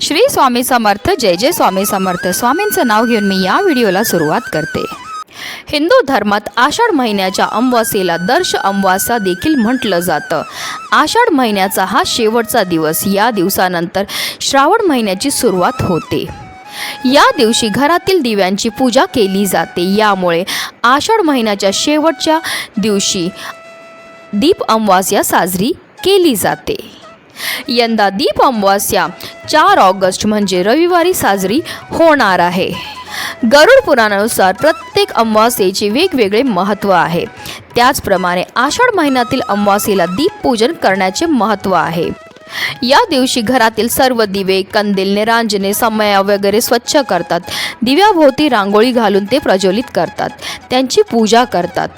श्री स्वामी समर्थ जय जय स्वामी समर्थ. स्वामींचं नाव घेऊन मी या व्हिडिओला सुरुवात करते. हिंदू धर्मात आषाढ महिन्याच्या अमावास्येला दर्श अमावास्या देखील म्हटलं जातं. आषाढ महिन्याचा हा शेवटचा दिवस या दिवसानंतर श्रावण महिन्याची सुरुवात होते. या दिवशी घरातील दिव्यांची पूजा केली जाते. यामुळे आषाढ महिन्याच्या शेवटच्या दिवशी दीप अमावास्या साजरी केली जाते. यंदा दीप अमावास्या चार ऑगस्ट म्हणजे रविवारी साजरी होणार आहे. गरुड पुराणानुसार प्रत्येक अमावास्येचे वेगवेगळे महत्त्व आहे. त्याचप्रमाणे आषाढ महिन्यातील अमावास्येला दीप पूजन करण्याचे महत्त्व आहे. या दिवशी घरातील सर्व दिवे कंदील निरांजने समया वगैरे स्वच्छ करतात. दिव्याभोवती रांगोळी घालून ते प्रज्वलित करतात. त्यांची पूजा करतात.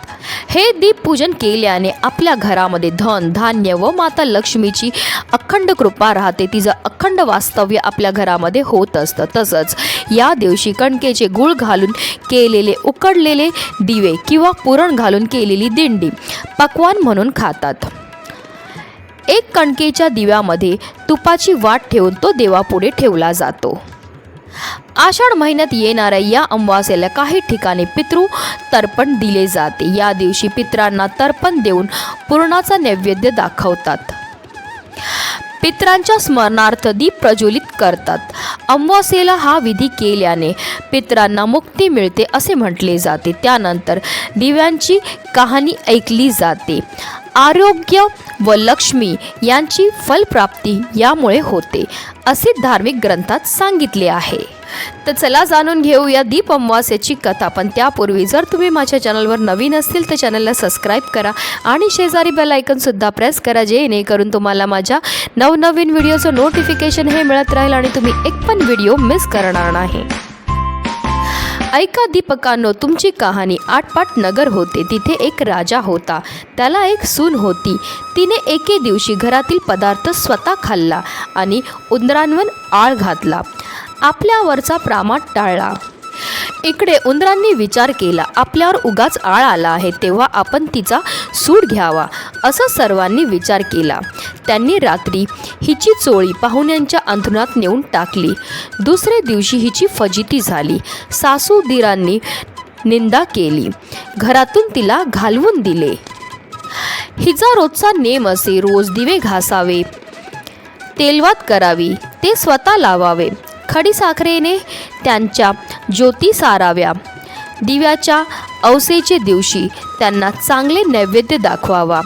हे दीप पूजन केल्याने आपल्या घरामध्ये धन धान्य व माता लक्ष्मीची अखंड कृपा राहते. तिचं अखंड वास्तव्य आपल्या घरामध्ये होत असतं. तसंच या दिवशी कणकेचे गुळ घालून केलेले उकडलेले दिवे किंवा पुरण घालून केलेली दिंडी पक्वान म्हणून खातात. एक कणकेच्या दिव्यामध्ये तुपाची वाट ठेवून तो देवापुढे ठेवला जातो. आषाढ महिन्यात येणाऱ्या या अमावास्याला काही ठिकाणी पितृ तर्पण दिले जाते. या दिवशी पित्रांना तर्पण देऊन पूर्णाचा नैवेद्य दाखवतात. पित्रांच्या स्मरणार्थ दीप प्रज्वलित करतात. अमावास्येला हा विधी केल्याने पित्रांना मुक्ती मिळते असे म्हटले जाते. त्यानंतर दिव्यांची कहाणी ऐकली जाते. आरोग्य व लक्ष्मी यांची फलप्राप्ती यामुळे होते असे धार्मिक ग्रंथात सांगितले आहे. तर चला जाणून घेऊया दीप अमावास्याची कथा. पण त्यापूर्वी जर तुम्ही माझ्या चॅनलवर नवीन असतील तर चॅनलला सबस्क्राईब करा आणि शेजारी बेल आयकनसुद्धा प्रेस करा जेणेकरून तुम्हाला माझ्या नवनवीन व्हिडिओचं नोटिफिकेशन हे मिळत राहील आणि तुम्ही एक पण व्हिडिओ मिस करणार नाही. ऐका दीपकानो तुमची कहाणी आटपाट नगर होते. तिथे एक राजा होता. त्याला एक सून होती. तिने एके दिवशी घरातील पदार्थ स्वतः खाल्ला आणि उंदरांवर आळ घातला. आपल्यावरचा प्रामाट टाळला. इकडे उंदरांनी विचार केला आपल्यावर उगाच आळ आला आहे. तेव्हा आपण तिचा सूड घ्यावा. असं सर्वांनी विचार केला. त्यांनी रात्री हिची चोळी पाहुण्यांच्या अंथरुणात नेऊन टाकली. दुसऱ्या दिवशी हिची फजिती झाली. सासू दिरांनी निंदा केली. घरातून तिला घालवून दिले. हिचा रोजचा नेम असे रोज दिवे घासावे तेलवात करावी ते स्वतः लावावे. खडीसाखरेने त्यांच्या ज्योती साराव्या. दिव्याच्या अवसेचे दिवशी त्यांना चांगले नैवेद्य दाखवावा.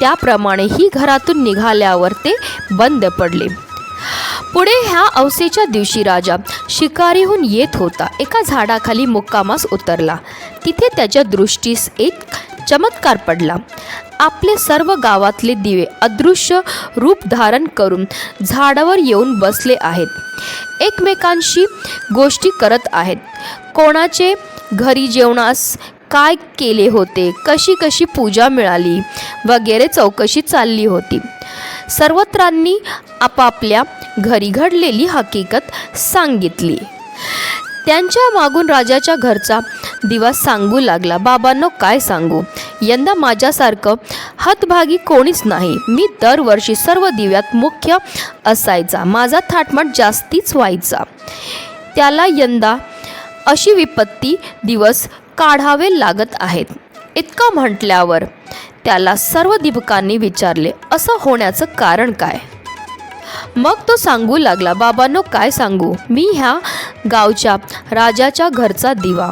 त्याप्रमाणे ही घरातून निघाल्यावर ते बंद पडले. पुढे ह्या अवसेच्या दिवशी राजा शिकारीहून येत होता. एका झाडाखाली मुक्कामास उतरला. तिथे त्याच्या दृष्टीस एक चमत्कार पडला. आपले सर्व गावातले दिवे अदृश्य रूप धारण करून झाडावर येऊन बसले आहेत. एकमेकांशी गोष्टी करत आहेत. कोणाचे घरी जेवणास काय केले होते? कशी कशी पूजा मिळाली? वगैरे चौकशी चालली होती. सर्वत्रांनी आपापल्या घरी घडलेली हकीकत सांगितली. त्यांच्या मागून राजाच्या घरचा दिवस सांगू लागला. बाबांनो काय सांगू? यंदा माझ्यासारखं हतभागी कोणीच नाही. मी दरवर्षी सर्व दिव्यात मुख्य असायचा. माझा थाटमाट जास्तीच व्हायचा. त्याला यंदा अशी विपत्ती दिवस काढावे लागत आहेत. इतकं म्हटल्यावर त्याला सर्व दीपकांनी विचारले असं होण्याचं कारण काय? मग तो सांगू लागला बाबांनो काय सांगू? मी ह्या गावच्या राजाच्या घरचा दिवा.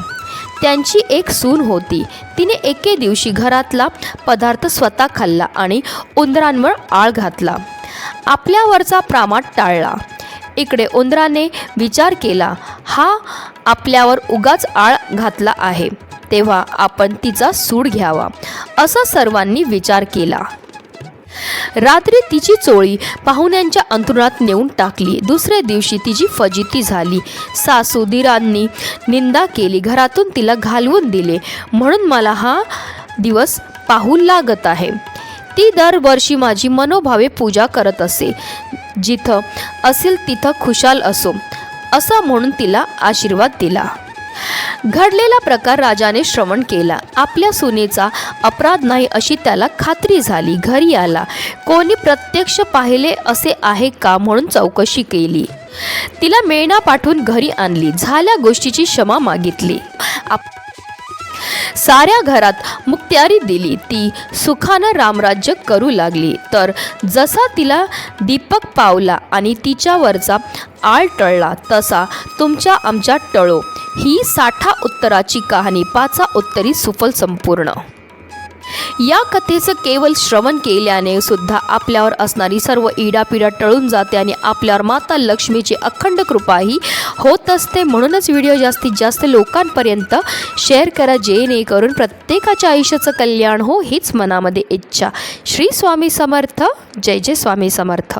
त्यांची एक सून होती. तिने एके दिवशी घरातला पदार्थ स्वतः खाल्ला आणि उंदरांवर आळ घातला. आपल्यावरचा प्रामाण टाळला. इकडे उंदराने विचार केला हा आपल्यावर उगाच आळ घातला आहे. तेव्हा आपण तिचा सूड घ्यावा. असा सर्वांनी विचार केला. रात्री तिची चोळी पाहुण्यांच्या अंतरुणात नेऊन टाकली. दुसऱ्या दिवशी तिची फजिती झाली. सासू दिरांनी निंदा केली. घरातून तिला घालवून दिले. म्हणून मला हा दिवस पाहू लागत आहे. ती दरवर्षी माझी मनोभावे पूजा करत असे. जिथं असेल तिथं खुशाल असो असं म्हणून तिला आशीर्वाद दिला. घडलेला प्रकार राजाने श्रवण केला. आपल्या सुनेचा अपराध नाही अशी त्याला खात्री झाली. घरी आला. कोणी प्रत्यक्ष पाहिले असे आहे का म्हणून चौकशी केली. तिला मेणा पाठवून घरी आणली. झाल्या गोष्टीची क्षमा मागितली. आप- साऱ्या घरात मुक्त्यारी दिली. ती सुखानं रामराज्य करू लागली. तर जसा तिला दीपक पावला आणि तिच्यावरचा आळ टळला तसा तुमच्या आमच्या टळो. ही साठा उत्तराची कहाणी पाचा उत्तरी सुफल संपूर्ण. या कथेचं केवळ श्रवण केल्याने सुद्धा आपल्यावर असणारी सर्व इडापिडा टळून जाते आणि आपल्यावर माता लक्ष्मीची अखंड कृपाही होत असते. म्हणूनच व्हिडिओ जास्तीत जास्त लोकांपर्यंत शेअर करा जेणेकरून प्रत्येकाच्या आयुष्याचं कल्याण हो हीच मनामध्ये इच्छा. श्री स्वामी समर्थ. जय जय स्वामी समर्थ.